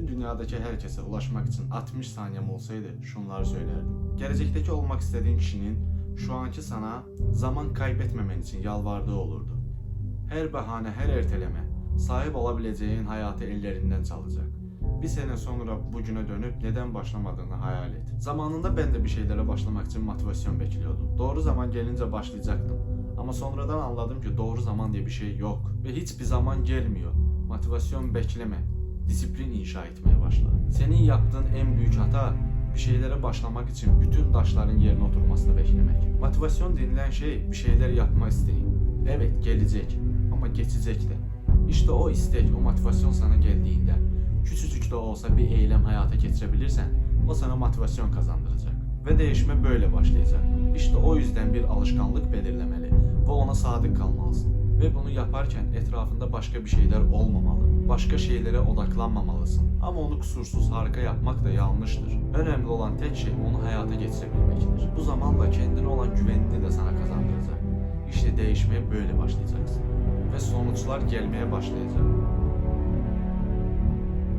bütün dünyadaki herkese ulaşmak için 60 saniyem olsaydı şunları söylerdim. Gelecekteki olmak istediğin kişinin şu anki sana zaman kaybetmemen için yalvardığı olurdu. Her bahane, her erteleme sahip olabileceğin hayatı ellerinden çalacak. Bir sene sonra bugüne dönüp neden başlamadığını hayal et. Zamanında ben de bir şeylere başlamak için motivasyon bekliyordum. Doğru zaman gelince başlayacaktım. Ama sonradan anladım ki doğru zaman diye bir şey yok. Ve hiçbir zaman gelmiyor. Motivasyon bekleme. Disiplin inşa etmeye başla. Senin yaptığın en büyük hata bir şeylere başlamak için bütün taşların yerine oturmasını beklemek. Motivasyon denilen şey bir şeyler yapma isteği. Evet gelecek ama geçecek de. İşte o istek, o motivasyon sana geldiğinde küçücük de olsa bir eylem hayata geçirebilirsen o sana motivasyon kazandıracak. Ve değişme böyle başlayacak. İşte o yüzden bir alışkanlık belirlemeli ve ona sadık kalmalısın. Ve bunu yaparken etrafında başka bir şeyler olmamalı. Başka şeylere odaklanmamalısın. Ama onu kusursuz harika yapmak da yanlıştır. Önemli olan tek şey onu hayata geçirebilmektir. Bu zamanla kendine olan güvenini de sana kazandıracak. İşte değişmeye böyle başlayacaksın. Ve sonuçlar gelmeye başlayacak.